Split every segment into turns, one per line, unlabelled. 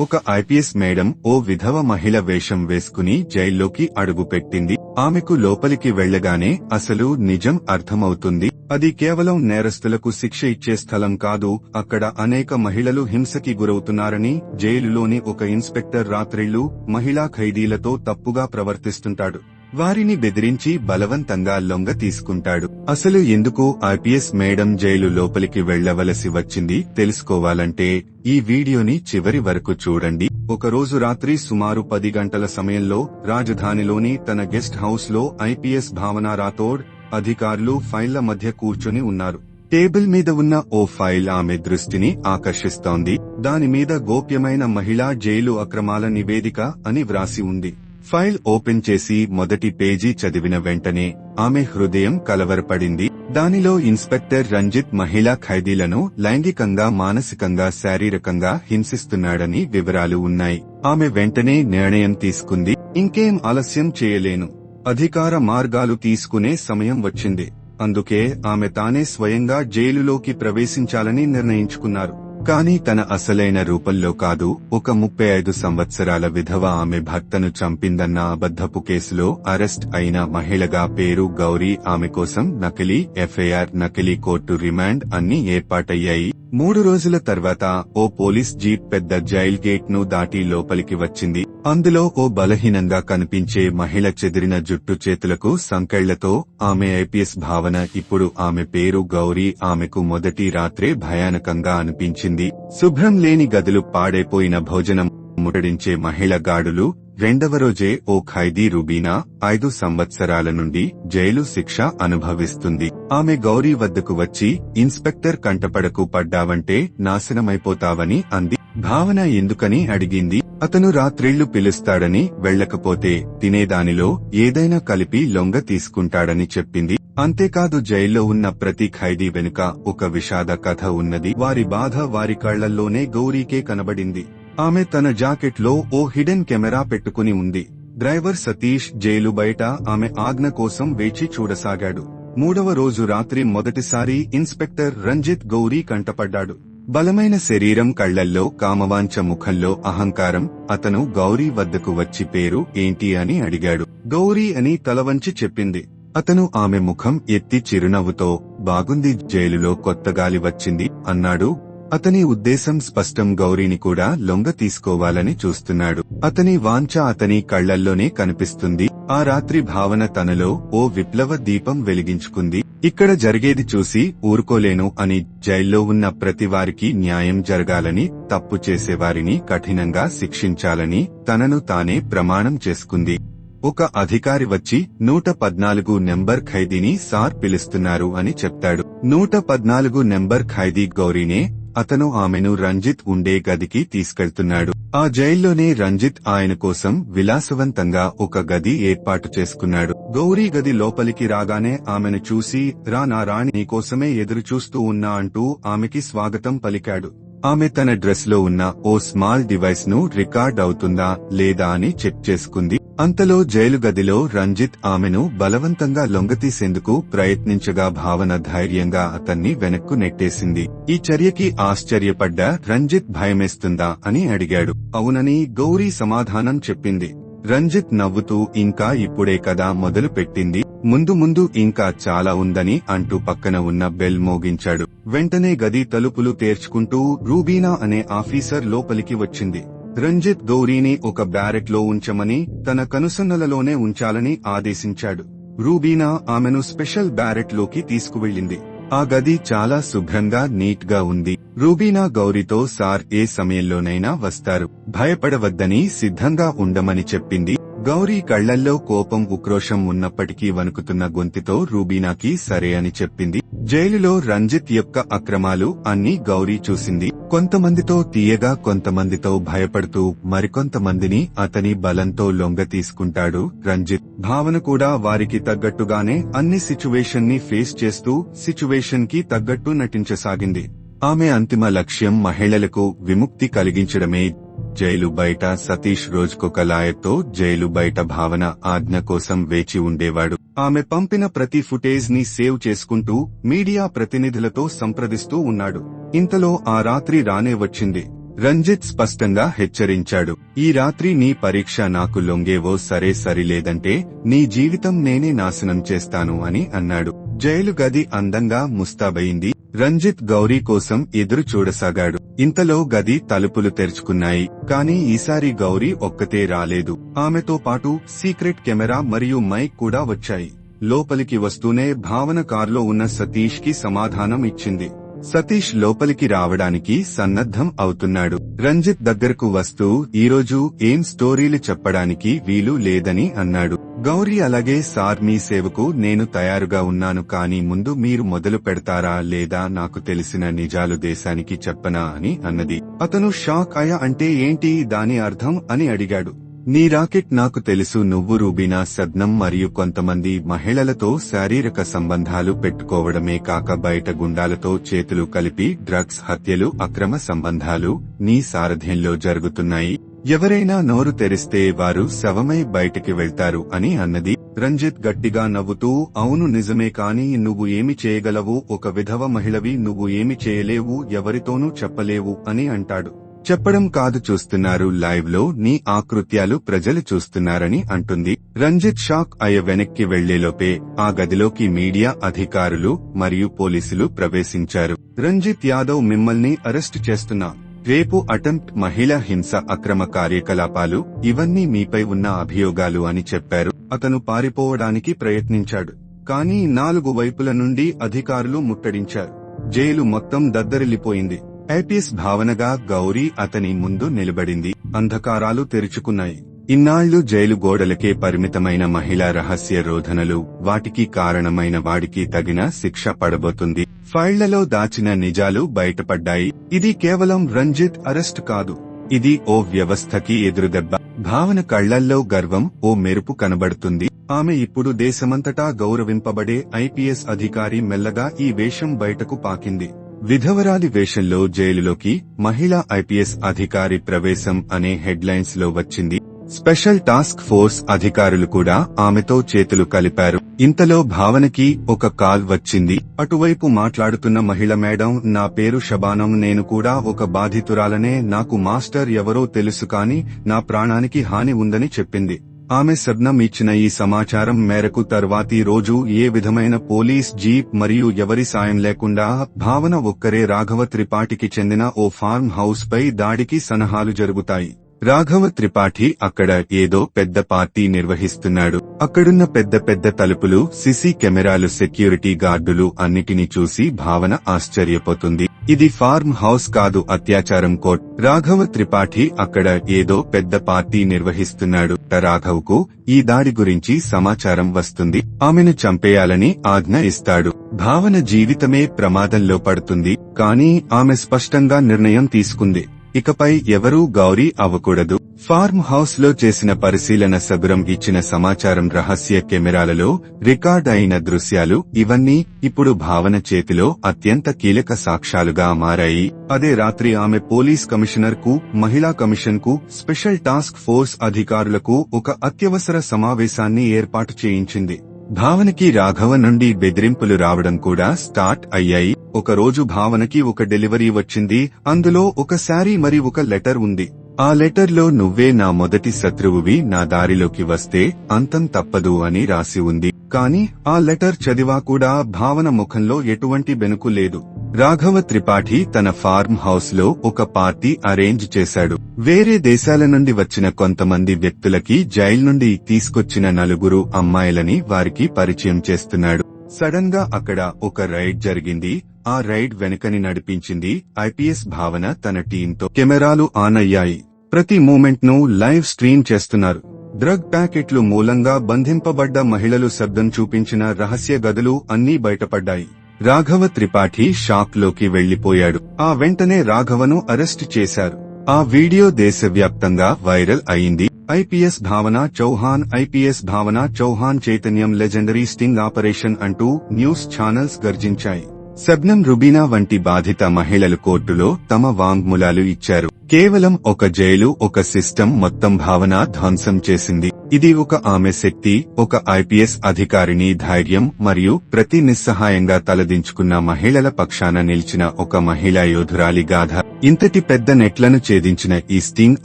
ఒక IPS madam ఓ విధవ మహిళ వేషం వేసుకుని జైల్లోకి అడుగుపెట్టింది ఆమెకు లోపలికి వెళ్ళగానే అసలు నిజం అర్థమవుతుంది. అది కేవలం నేరస్తులకు శిక్ష ఇచ్చే స్థలం కాదు. అక్కడ అనేక మహిళలు హింసకి గురవుతున్నారని జైలులోని ఒక ఇన్స్పెక్టర్ రాత్రిళ్ళు మహిళా ఖైదీలతో తప్పుగా ప్రవర్తిస్తుంటాడు. వారిని బెదిరించి బలవంతంగా లొంగ తీసుకుంటాడు. అసలు ఎందుకు ఐపీఎస్ మేడం జైలు లోపలికి వెళ్ళవలసి వచ్చింది? తెలుసుకోవాలంటే ఈ వీడియోని చివరి వరకు చూడండి. ఒకరోజు రాత్రి సుమారు పది గంటల సమయంలో రాజధానిలోని తన గెస్ట్ హౌస్లో ఐపీఎస్ భావన రాథోడ్ అధికారులు ఫైళ్ళ మధ్య కూర్చొని ఉన్నారు. టేబుల్ మీద ఉన్న ఓ ఫైల్ ఆమె దృష్టిని ఆకర్షిస్తోంది. దాని మీద గోప్యమైన మహిళా జైలు అక్రమాల నివేదిక అని వ్రాసి ఉంది. ఫైల్ ఓపెన్ చేసి మొదటి పేజీ చదివిన వెంటనే ఆమె హృదయం కలవరపడింది. దానిలో ఇన్స్పెక్టర్ రంజిత్ మహిళా ఖైదీలను లైంగికంగా మానసికంగా శారీరకంగా హింసిస్తున్నాడని వివరాలు ఉన్నాయి. ఆమె వెంటనే నిర్ణయం తీసుకుంది. ఇంకేం ఆలస్యం చేయలేను. అధికార మార్గాలు తీసుకునే సమయం వచ్చింది. అందుకే ఆమె తానే స్వయంగా జైలులోకి ప్రవేశించాలని నిర్ణయించుకున్నారు. కానీ తన అసలైన రూపంలో కాదు ఒక ముప్పై ఐదు సంవత్సరాల విధవ ఆమె భర్తను చంపిందన్న అబద్ధపు కేసులో అరెస్ట్ అయిన మహిళగా పేరు గౌరీ ఆమె కోసం నకిలీ ఎఫ్ఐఆర్ నకిలీ కోర్టు రిమాండ్ అన్ని ఏర్పాటయ్యాయి. మూడు రోజుల తర్వాత ఓ పోలీస్ జీప్ పెద్ద జైల్ గేట్ను దాటి లోపలికి వచ్చింది. అందులో ఓ బలహీనంగా కనిపించే మహిళ చెదిరిన జుట్టు చేతులకు సంకెళ్ళతో ఆమె ఐపీఎస్ భావన ఇప్పుడు ఆమె పేరు గౌరీ ఆమెకు మొదటి రాత్రే భయానకంగా అనిపించింది. శుభ్రం లేని గదులు పాడైపోయిన భోజనం ముట్టడించే మహిళ గాడులు రెండవ రోజే ఓ ఖైదీ రుబీనా ఐదు సంవత్సరాల నుండి జైలు శిక్ష అనుభవిస్తుంది. ఆమె గౌరీ వద్దకు వచ్చి ఇన్స్పెక్టర్ కంటపడకు పడ్డావంటే నాశనమైపోతావని అంది. భావన ఎందుకని అడిగింది. అతను రాత్రిళ్ళు పిలుస్తాడని వెళ్ళకపోతే తినేదానిలో ఏదైనా కలిపి లొంగ తీసుకుంటాడని చెప్పింది. అంతేకాదు జైల్లో ఉన్న ప్రతి ఖైదీ వెనుక ఒక విషాద కథ ఉన్నది. వారి బాధ వారి కళ్ళల్లోనే గౌరీకే కనబడింది. ఆమె తన జాకెట్లో ఓ హిడెన్ కెమెరా పెట్టుకుని ఉంది. డ్రైవర్ సతీష్ జైలు బయట ఆమె ఆజ్ఞ కోసం వేచి చూడసాగాడు. మూడవ రోజు రాత్రి మొదటిసారి ఇన్స్పెక్టర్ రంజిత్ గౌరీ కంటపడ్డాడు. బలమైన శరీరం కళ్ళల్లో కామవాంఛ ముఖంలో అహంకారం అతను గౌరీ వద్దకు వచ్చి పేరు ఏంటి అని అడిగాడు. గౌరీ అని తలవంచి చెప్పింది. అతను ఆమె ముఖం ఎత్తి చిరునవ్వుతో బాగుంది జైలులో కొత్త గాలి వచ్చింది అన్నాడు. అతని ఉద్దేశం స్పష్టం గౌరీని కూడా లొంగ తీసుకోవాలని చూస్తున్నాడు. అతని వాంఛ అతని కళ్ళల్లోనే కనిపిస్తుంది. ఆ రాత్రి భావన తనలో ఓ విప్లవ దీపం వెలిగించుకుంది. ఇక్కడ జరిగేది చూసి ఊరుకోలేను అని జైల్లో ఉన్న ప్రతి వారికి న్యాయం జరగాలని తప్పు చేసేవారిని కఠినంగా శిక్షించాలని తనను తానే ప్రమాణం చేసుకుంది. ఒక అధికారి వచ్చి నూట పద్నాలుగు నెంబర్ ఖైదీని సార్ పిలుస్తున్నారు అని చెప్తాడు. నూట పద్నాలుగు నెంబర్ ఖైదీ గౌరీనే అతను ఆమెను రంజిత్ ఉండే గదికి తీసుకెళ్తున్నాడు. ఆ జైల్లోనే రంజిత్ ఆయన కోసం విలాసవంతంగా ఒక గది ఏర్పాటు చేసుకున్నాడు. గౌరీ గది లోపలికి రాగానే ఆమెను చూసి రా నా రాణి నీకోసమే ఎదురు చూస్తూ ఉన్నా అంటూ ఆమెకి స్వాగతం పలికాడు. ఆమె తన డ్రెస్లో ఉన్న ఓ స్మాల్ డివైస్ను రికార్డ్ అవుతుందా లేదా అని చెక్ చేసుకుంది. అంతలో జైలు గదిలో రంజిత్ ఆమెను బలవంతంగా లొంగతీసేందుకు ప్రయత్నించగా భావన ధైర్యంగా అతన్ని వెనక్కు నెట్టేసింది. ఈ చర్యకి ఆశ్చర్యపడ్డ రంజిత్ భయమేస్తుందా అని అడిగాడు. అవునని గౌరీ సమాధానం చెప్పింది. రంజిత్ నవ్వుతూ ఇంకా ఇప్పుడే కదా మొదలు పెట్టింది ముందు ముందు ఇంకా చాలా ఉందని అంటూ పక్కన ఉన్న బెల్ మోగించాడు. వెంటనే గది తలుపులు తేర్చుకుంటూ రూబీనా అనే ఆఫీసర్ లోపలికి వచ్చింది. రంజిత్ గౌరీని ఒక బ్యారెట్లో ఉంచమని తన కనుసన్నలలోనే ఉంచాలని ఆదేశించాడు. రూబీనా ఆమెను స్పెషల్ బ్యారెట్లోకి తీసుకువెళ్ళింది. ఆ గది చాలా శుభ్రంగా నీట్గా ఉంది. రూబీనా గౌరీతో సార్ ఏ సమయంలోనైనా వస్తారు. భయపడవద్దని సిద్ధంగా ఉండమని చెప్పింది గౌరీ కళ్ళల్లో కోపం ఉక్రోషం ఉన్నప్పటికీ వణుకుతున్న గొంతితో రూబీనాకి సరే అని చెప్పింది. జైలులో రంజిత్ యొక్క అక్రమాలు అన్నీ గౌరీ చూసింది. కొంతమందితో తీయగా కొంతమందితో భయపడుతూ మరికొంతమందిని అతని బలంతో లొంగ తీసుకుంటాడు రంజిత్. భావన కూడా వారికి తగ్గట్టుగానే అన్ని సిచ్యువేషన్ని ఫేస్ చేస్తూ సిచ్యువేషన్కి తగ్గట్టు నటించసాగింది. ఆమె అంతిమ లక్ష్యం మహిళలకు విముక్తి కలిగించడమే జైలు బయట సతీష్ రోజుకొక లాయర్తో జైలు బయట భావన ఆజ్ఞ కోసం వేచి ఉండేవాడు. ఆమె పంపిన ప్రతి ఫుటేజ్ని సేవ్ చేసుకుంటూ మీడియా ప్రతినిధులతో సంప్రదిస్తూ ఉన్నాడు. ఇంతలో ఆ రాత్రి రానే వచ్చింది. రంజిత్ స్పష్టంగా హెచ్చరించాడు. ఈ రాత్రి నీ పరీక్ష నాకు లొంగేవో సరే సరిలేదంటే నీ జీవితం నేనే నాశనం చేస్తాను అని అన్నాడు. జైలు గది అందంగా ముస్తాబయింది. రంజిత్ గౌరీ కోసం ఎదురు చూడసాగాడు. ఇంతలో గది తలుపులు తెరుచుకున్నాయి. కానీ ఈసారి గౌరీ ఒక్కతే రాలేదు. ఆమెతో పాటు సీక్రెట్ కెమెరా మరియు మైక్ కూడా వచ్చాయి. లోపలికి వస్తూనే భావన కారులో ఉన్న సతీష్కి సమాధానం ఇచ్చింది. సతీష్ లోపలికి రావడానికి సన్నద్ధం అవుతున్నాడు. రంజిత్ దగ్గరకు వస్తూ ఈరోజు ఏం స్టోరీలు చెప్పడానికి వీలు లేదని అన్నాడు. గౌరీ అలాగే సార్ మీ సేవకు నేను తయారుగా ఉన్నాను కానీ ముందు మీరు మొదలు పెడతారా లేదా నాకు తెలిసిన నిజాలు దేశానికి చెప్పనా అని అన్నది. అతను షాక్ అయ్యా అంటే ఏంటి దాని అర్థం అని అడిగాడు. నీ రాకెట్ నాకు తెలుసు నువ్వు రూబీనా సద్నం మరియు కొంతమంది మహిళలతో శారీరక సంబంధాలు పెట్టుకోవడమే కాక బయట గుండాలతో చేతులు కలిపి డ్రగ్స్ హత్యలు అక్రమ సంబంధాలు నీ సారథ్యంలో జరుగుతున్నాయి. ఎవరైనా నోరు తెరిస్తే వారు శవమై బయటికి వెళ్తారు అని అన్నది. రంజిత్ గట్టిగా నవ్వుతూ అవును నిజమే కాని నువ్వు ఏమి చేయగలవు? ఒక విధవ మహిళవి నువ్వు ఏమి చేయలేవు? ఎవరితోనూ చెప్పలేవు అని అంటాడు. చెప్పడం కాదు చూస్తున్నారు లైవ్లో నీ ఆకృత్యాలు ప్రజలు చూస్తున్నారని అంటుంది. రంజిత్ షాక్ అయ్య వెనక్కి వెళ్ళేలోపే ఆ గదిలోకి మీడియా అధికారులు మరియు పోలీసులు ప్రవేశించారు. రంజిత్ యాదవ్ మిమ్మల్ని అరెస్ట్ చేస్తున్నా. రేపు అటెంప్ట్ మహిళా హింస అక్రమ కార్యకలాపాలు ఇవన్నీ మీపై ఉన్న అభియోగాలు అని చెప్పారు. అతను పారిపోవడానికి ప్రయత్నించాడు. కానీ నాలుగు వైపుల నుండి అధికారులు ముట్టడించారు. జైలు మొత్తం దద్దరిల్లిపోయింది. ఐపీఎస్ భావనగా గౌరీ అతని ముందు నిలబడింది. అంధకారాలు తెరుచుకున్నాయి. ఇన్నాళ్ళు జైలు గోడలకే పరిమితమైన మహిళా రహస్య రోధనలు వాటికి కారణమైన వాడికి తగిన శిక్ష పడబోతుంది. ఫైళ్ళలో దాచిన నిజాలు బయటపడ్డాయి. ఇది కేవలం రంజిత్ అరెస్ట్ కాదు. ఇది ఓ వ్యవస్థకి ఎదురుదెబ్బ. భావన కళ్ళల్లో గర్వం ఓ మెరుపు కనబడుతుంది. ఆమె ఇప్పుడు దేశమంతటా గౌరవింపబడే ఐపీఎస్ అధికారి మెల్లగా ఈ వేషం బయటకు పాకింది. విధవరాలి వేషంలో జైలులోకి మహిళా ఐపీఎస్ అధికారి ప్రవేశం అనే హెడ్లైన్స్లో వచ్చింది. స్పెషల్ టాస్క్ ఫోర్స్ అధికారులు కూడా ఆమెతో చేతులు కలిపారు. ఇంతలో భావనకి ఒక కాల్ వచ్చింది. అటువైపు మాట్లాడుతున్న మహిళ మేడం నా పేరు శబానం. నేను కూడా ఒక బాధితురాలనే. నాకు మాస్టర్ ఎవరో తెలుసు కాని నా ప్రాణానికి హాని ఉందని చెప్పింది. ఆమె సబ్నం ఇచ్చిన ఈ సమాచారం మేరకు తర్వాతి రోజు ఏ విధమైన పోలీస్ జీప్ మరియు ఎవరి సాయం లేకుండా భావన ఒక్కరే రాఘవ త్రిపాఠికి చెందిన ఓ ఫార్మ్ హౌస్ పై దాడికి సనహాలు జరుగుతాయి. రాఘవ త్రిపాఠి అక్కడ ఏదో పెద్ద పార్టీ నిర్వహిస్తున్నాడు. అక్కడున్న పెద్ద పెద్ద తలుపులు సిసి కెమెరాలు సెక్యూరిటీ గార్డులు అన్నిటినీ చూసి భావన ఆశ్చర్యపోతుంది. ఇది ఫార్మ్ హౌస్ కాదు అత్యాచారం కోర్ట్. రాఘవ త్రిపాఠి అక్కడ ఏదో పెద్ద పార్టీ నిర్వహిస్తున్నాడు. రాఘవ్కు ఈ దాడి గురించి సమాచారం వస్తుంది. ఆమెను చంపేయాలని ఆజ్ఞ ఇస్తాడు. భావన జీవితమే ప్రమాదంలో పడుతుంది. కానీ ఆమె స్పష్టంగా నిర్ణయం తీసుకుంది. ఇకపై ఎవరూ గౌరీ అవ్వకూడదు. ఫార్మ్ హౌస్లో చేసిన పరిశీలన సగురం ఇచ్చిన సమాచారం రహస్య కెమెరాలలో రికార్డ్ అయిన దృశ్యాలు ఇవన్నీ ఇప్పుడు భావన చేతిలో అత్యంత కీలక సాక్ష్యాలుగా మారాయి. అదే రాత్రి ఆమె పోలీస్ కమిషనర్కు మహిళా కమిషన్కు స్పెషల్ టాస్క్ ఫోర్స్ అధికారులకు ఒక అత్యవసర సమావేశాన్ని ఏర్పాటు చేయించింది. భావనకి రాఘవ నుండి బెదిరింపులు రావడం కూడా స్టార్ట్ అయ్యాయి. ఒక రోజు భావనకి ఒక డెలివరీ వచ్చింది. అందులో ఒక శారీ మరి ఒక లెటర్ ఉంది. ఆ లెటర్లో నువ్వే నా మొదటి శత్రువువి. నా దారిలోకి వస్తే అంతం తప్పదు అని రాసి ఉంది. కాని ఆ లెటర్ చదివా కూడా భావన ముఖంలో ఎటువంటి బెనుకు లేదు. రాఘవ త్రిపాఠి తన ఫార్మ్ హౌస్లో ఒక పార్టీ అరేంజ్ చేశాడు. వేరే దేశాల నుండి వచ్చిన కొంతమంది వ్యక్తులకి జైల్ నుండి తీసుకొచ్చిన నలుగురు అమ్మాయిలని వారికి పరిచయం చేస్తున్నాడు. సడన్గా అక్కడ ఒక రైడ్ జరిగింది. ఆ రైడ్ వెనుకని నడిపించింది ఐపీఎస్ భావన తన టీంతో. కెమెరాలు ఆన్ అయ్యాయి. ప్రతి మూమెంట్ను లైవ్ స్ట్రీమ్ చేస్తున్నారు. డ్రగ్ ప్యాకెట్లు మూలంగా బంధింపబడ్డ మహిళలు శబ్దం చూపించిన రహస్య గదులు అన్నీ బయటపడ్డాయి. రాఘవ త్రిపాఠి షాక్లోకి వెళ్ళిపోయాడు ఆ వెంటనే రాఘవను అరెస్ట్ చేశారు. ఆ వీడియో దేశవ్యాప్తంగా వైరల్ అయింది. ఐపీఎస్ భావన చౌహాన్ ఐపీఎస్ భావన చౌహాన్ చైతన్యం లెజెండరీ స్టింగ్ ఆపరేషన్ అంటూ న్యూస్ ఛానల్స్ గర్జించాయి. సబ్నం రుబీనా వంటి బాధిత మహిళలు కోర్టులో తమ వాంగ్మూలాలు ఇచ్చారు. కేవలం ఒక జైలు ఒక సిస్టమ్ మొత్తం భావన ధ్వంసం చేసింది. ఇది ఒక ఆమె శక్తి ఒక ఐపీఎస్ అధికారిని ధైర్యం మరియు ప్రతి నిస్సహాయంగా తలదించుకున్న మహిళల పక్షాన నిలిచిన ఒక మహిళా యోధురాలి గాథ. ఇంతటి పెద్ద నెట్లను ఛేదించిన ఈ స్టింగ్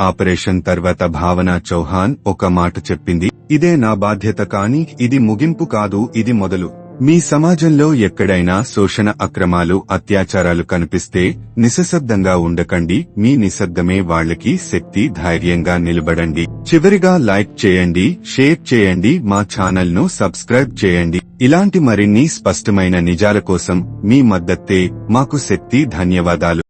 ఆపరేషన్ తర్వాత భావన చౌహాన్ ఒక మాట చెప్పింది ఇదే నా బాధ్యత కానీ ఇది ముగింపు కాదు ఇది మొదలు. మీ సమాజంలో ఎక్కడైనా శోషణ అక్రమాలు అత్యాచారాలు కనిపిస్తే నిశ్శబ్దంగా ఉండకండి. మీ నిశ్శబ్దమే వాళ్ళకి శక్తి ధైర్యంగా నిలబడండి. చివరిగా లైక్ చేయండి షేర్ చేయండి మా ఛానల్ను సబ్స్క్రైబ్ చేయండి. ఇలాంటి మరిన్ని స్పష్టమైన నిజాల కోసం మీ మద్దతే మాకు శక్తి ధన్యవాదాలు.